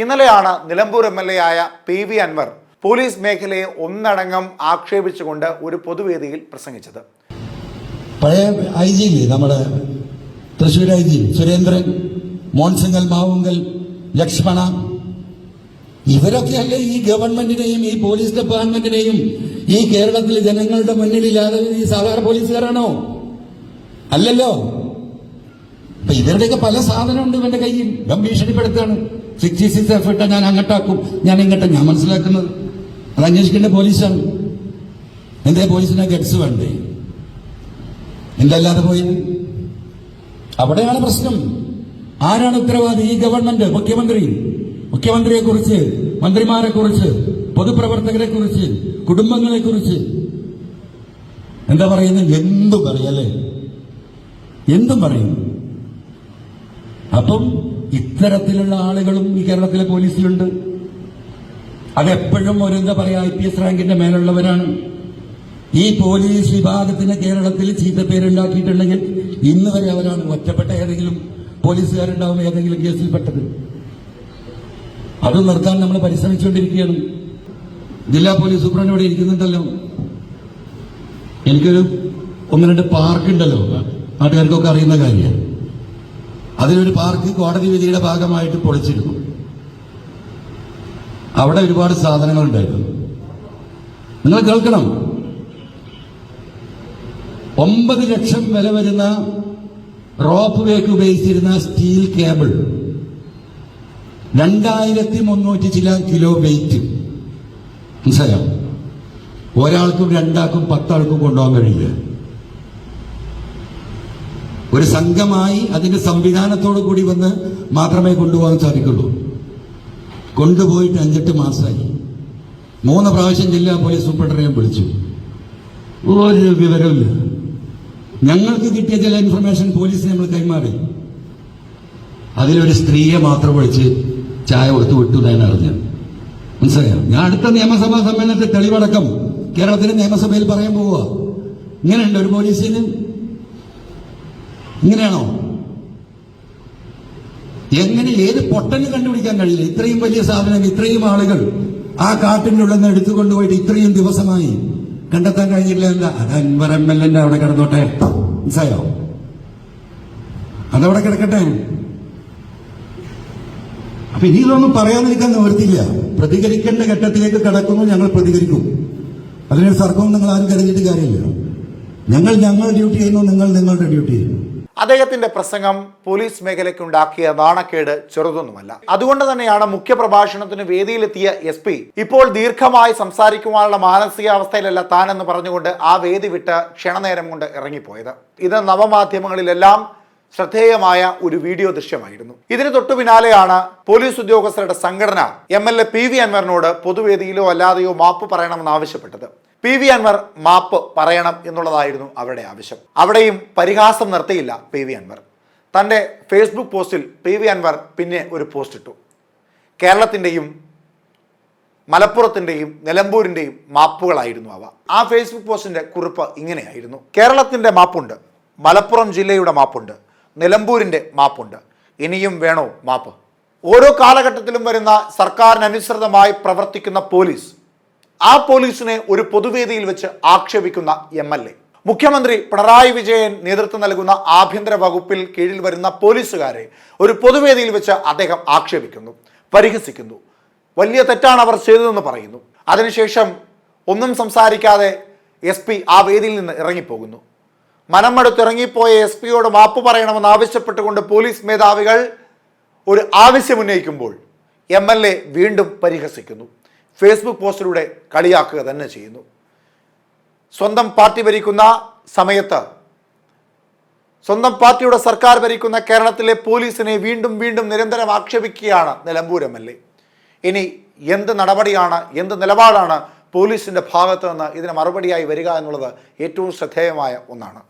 ഇന്നലെയാണ് Nilambur M L A ആയ P V Anwar police മേഖലയെ ഒന്നടങ്കം ആക്ഷേപിച്ചുകൊണ്ട് ഒരു പൊതുവേദിയിൽ പ്രസംഗിച്ചത്. പഴയ ഐ ജി നമ്മുടെ തൃശ്ശൂർ ഐ ജി സുരേന്ദ്രൻ മോൺസിംഗൽ മാവുങ്കൽ ലക്ഷ്മണ ഇവരൊക്കെയല്ലേ ഈ ഗവൺമെന്റിനെയും ഈ പോലീസ് ഡിപ്പാർട്ട്മെന്റിനെയും ഈ കേരളത്തിലെ ജനങ്ങളുടെ മുന്നിലില്ലാതെ ഈ സാധാരണ പോലീസുകാരാണോ? അല്ലല്ലോ. അപ്പൊ ഇവരുടെയൊക്കെ പല സാധനമുണ്ട് ഇവന്റെ കയ്യിൽ. ഭീഷണിപ്പെടുത്താണ് സിക്സ്റ്റി സിക്സ് എഫ് ഞാൻ അങ്ങോട്ടാക്കും. ഞാൻ ഇങ്ങോട്ട് ഞാൻ മനസ്സിലാക്കുന്നത്. അത് അന്വേഷിക്കേണ്ട പോലീസാണ്. എന്തേ പോലീസിനെ ഗഡ്സ് വേണ്ടേ? എന്തല്ലാതെ പോയി? അവിടെയാണ് പ്രശ്നം. ആരാണ് ഉത്തരവാദി? ഈ ഗവൺമെന്റ് മുഖ്യമന്ത്രി. മുഖ്യമന്ത്രിയെ കുറിച്ച് മന്ത്രിമാരെ കുറിച്ച് പൊതുപ്രവർത്തകരെ കുറിച്ച് കുടുംബങ്ങളെ കുറിച്ച് എന്താ പറയുന്നത്? എന്തും പറയല്ലേ എന്തും പറയും. അപ്പം ഇത്തരത്തിലുള്ള ആളുകളും ഈ കേരളത്തിലെ പോലീസിലുണ്ട്. അതെപ്പോഴും ഒരു എന്താ പറയാ ഐ പി എസ് റാങ്കിന്റെ മേലുള്ളവരാണ്. ഈ പോലീസ് വിഭാഗത്തിന് കേരളത്തിൽ ചീത്തപ്പേരുണ്ടാക്കിയിട്ടുണ്ടെങ്കിൽ ഇന്ന് വരെ അവരാണ് ഒറ്റപ്പെട്ട ഏതെങ്കിലും പോലീസുകാരുണ്ടാവും ഏതെങ്കിലും കേസിൽപ്പെട്ടത് അത് നിർത്താൻ നമ്മൾ പരിശ്രമിച്ചുകൊണ്ടിരിക്കുകയാണ്. ജില്ലാ പോലീസ് സൂപ്രണ്ട് ഇവിടെ ഇരിക്കുന്നുണ്ടല്ലോ. എനിക്കൊരു ഒന്ന് രണ്ട് പാർക്ക് ഉണ്ടല്ലോ നാട്ടുകാർക്കൊക്കെ അറിയുന്ന കാര്യമാണ്. അതിലൊരു പാർക്ക് കോടതി വിധിയുടെ ഭാഗമായിട്ട് പൊളിച്ചിരുന്നു. അവിടെ ഒരുപാട് സാധനങ്ങൾ ഉണ്ടായിരുന്നു. നിങ്ങൾ കേൾക്കണം. ഒമ്പത് ലക്ഷം വില വരുന്ന റോപ്പ് വേക്ക് ഉപയോഗിച്ചിരുന്ന സ്റ്റീൽ കേബിൾ. രണ്ടായിരത്തി മുന്നൂറ്റി ചില കിലോ വെയിറ്റ്. മനസ്സിലായോ? ഒരാൾക്കും രണ്ടാൾക്കും പത്താൾക്കും കൊണ്ടുപോകാൻ കഴിയില്ല. ഒരു സംഘമായി അതിന്റെ സംവിധാനത്തോടു കൂടി വന്ന് മാത്രമേ കൊണ്ടുപോകാൻ സാധിക്കുള്ളൂ. കൊണ്ടുപോയിട്ട് അഞ്ചെട്ട് മാസമായി മൂന്ന് പ്രാവശ്യം ജില്ലാ പോലീസ് സൂപ്രണ്ടറിനെ വിളിച്ചു. ഒരു വിവരമില്ല ഞങ്ങൾക്ക് കിട്ടിയ ചില ഇൻഫർമേഷൻ പോലീസിന് നമ്മൾ കൈമാറി. അതിലൊരു സ്ത്രീയെ മാത്രം വിളിച്ച് ചായ കൊടുത്ത് വിട്ടു ഞാൻ അറിഞ്ഞു മനസ്സിലായോ? ഞാൻ അടുത്ത നിയമസഭാ സമ്മേളനത്തിൽ തെളിവടക്കം കേരളത്തിലെ നിയമസഭയിൽ പറയാൻ പോവുക. ഇങ്ങനെയുണ്ട് ഒരു പോലീസിന് ഇങ്ങനെയാണോ? എങ്ങനെ ഏത് പൊട്ടന് കണ്ടുപിടിക്കാൻ കഴിയില്ല? ഇത്രയും വലിയ സാധനം ഇത്രയും ആളുകൾ ആ കാട്ടിന്റെ ഉള്ളിൽ നിന്ന് എടുത്തുകൊണ്ടുപോയിട്ട് ഇത്രയും ദിവസമായി കണ്ടെത്താൻ കഴിഞ്ഞില്ല എന്താ? അത് അൻവർ എം എൽ എന്റെ അവിടെ കിടന്നോട്ടെ. മനസ്സായോ അതവിടെ കിടക്കട്ടെ. അപ്പൊ ഇനി ഇതൊന്നും പറയാതിരിക്കാൻ നിവർത്തില്ല പ്രതികരിക്കേണ്ട ഘട്ടത്തിലേക്ക് കടക്കുന്നു ഞങ്ങൾ പ്രതികരിക്കും. അതിനൊരു തർക്കവും നിങ്ങൾ ആരും കരുതിയിട്ട് കാര്യമില്ല. ഞങ്ങൾ ഞങ്ങൾ ഡ്യൂട്ടി ചെയ്യുന്നു നിങ്ങൾ നിങ്ങളുടെ ഡ്യൂട്ടി ചെയ്യുന്നു. അദ്ദേഹത്തിന്റെ പ്രസംഗം പോലീസ് മേഖലയ്ക്കുണ്ടാക്കിയ നാണക്കേട് ചെറുതൊന്നുമല്ല. അതുകൊണ്ട് തന്നെയാണ് മുഖ്യപ്രഭാഷണത്തിന് വേദിയിലെത്തിയ എസ് പി ഇപ്പോൾ ദീർഘമായി സംസാരിക്കുവാനുള്ള മാനസികാവസ്ഥയിലല്ല താനെന്ന് പറഞ്ഞുകൊണ്ട് ആ വേദി വിട്ട് ക്ഷണനേരം കൊണ്ട് ഇറങ്ങിപ്പോയത്. ഇത് നവമാധ്യമങ്ങളിലെല്ലാം ശ്രദ്ധേയമായ ഒരു വീഡിയോ ദൃശ്യമായിരുന്നു. ഇതിന് തൊട്ടു പിന്നാലെയാണ് പോലീസ് ഉദ്യോഗസ്ഥരുടെ സംഘടന M L A P V അൻവറിനോട് പൊതുവേദിയിലോ അല്ലാതെയോ മാപ്പ് പറയണമെന്ന് ആവശ്യപ്പെട്ടത്. പി വി അൻവർ മാപ്പ് പറയണം എന്നുള്ളതായിരുന്നു അവരുടെ ആവശ്യം. അവിടെയും പരിഹാസം നിർത്തിയില്ല പി വി അൻവർ. തന്റെ ഫേസ്ബുക്ക് പോസ്റ്റിൽ പി വി അൻവർ പിന്നെ ഒരു പോസ്റ്റ് ഇട്ടു. കേരളത്തിന്റെയും മലപ്പുറത്തിന്റെയും നിലമ്പൂരിന്റെയും മാപ്പുകളായിരുന്നു അവ. ആ ഫേസ്ബുക്ക് പോസ്റ്റിന്റെ കുറിപ്പ് ഇങ്ങനെയായിരുന്നു. കേരളത്തിന്റെ മാപ്പുണ്ട് മലപ്പുറം ജില്ലയുടെ മാപ്പുണ്ട് നിലമ്പൂരിന്റെ മാപ്പുണ്ട്. ഇനിയും വേണോ മാപ്പ്? ഓരോ കാലഘട്ടത്തിലും വരുന്ന സർക്കാരിനനുസൃതമായി പ്രവർത്തിക്കുന്ന പോലീസ് ആ പോലീസിനെ ഒരു പൊതുവേദിയിൽ വെച്ച് ആക്ഷേപിക്കുന്ന എം എൽ എ. മുഖ്യമന്ത്രി പിണറായി വിജയൻ നേതൃത്വം നൽകുന്ന ആഭ്യന്തര വകുപ്പിൽ കീഴിൽ വരുന്ന പോലീസുകാരെ ഒരു പൊതുവേദിയിൽ വെച്ച് അദ്ദേഹം ആക്ഷേപിക്കുന്നു പരിഹസിക്കുന്നു. വലിയ തെറ്റാണ് അവർ ചെയ്തതെന്ന് പറയുന്നു. അതിനുശേഷം ഒന്നും സംസാരിക്കാതെ എസ് പി ആ വേദിയിൽ നിന്ന് ഇറങ്ങിപ്പോകുന്നു. മനമെടുത്തിറങ്ങിപ്പോയ എസ് പിയോട് മാപ്പ് പറയണമെന്ന് ആവശ്യപ്പെട്ടുകൊണ്ട് പോലീസ് മേധാവികൾ ഒരു ആവശ്യമുന്നയിക്കുമ്പോൾ എം എൽ എ വീണ്ടും പരിഹസിക്കുന്നു. ഫേസ്ബുക്ക് പോസ്റ്റിലൂടെ കളിയാക്കുക തന്നെ ചെയ്യുന്നു. സ്വന്തം പാർട്ടി ഭരിക്കുന്ന സമയത്ത് സ്വന്തം പാർട്ടിയുടെ സർക്കാർ ഭരിക്കുന്ന കേരളത്തിലെ പോലീസിനെ വീണ്ടും വീണ്ടും നിരന്തരം ആക്ഷേപിക്കുകയാണ് നിലമ്പൂർ എം എൽ എ. ഇനി എന്ത് നടപടിയാണ് എന്ത് നിലപാടാണ് പോലീസിന്റെ ഭാഗത്ത് നിന്ന് ഇതിന് മറുപടിയായി വരിക എന്നുള്ളത് ഏറ്റവും ശ്രദ്ധേയമായ ഒന്നാണ്.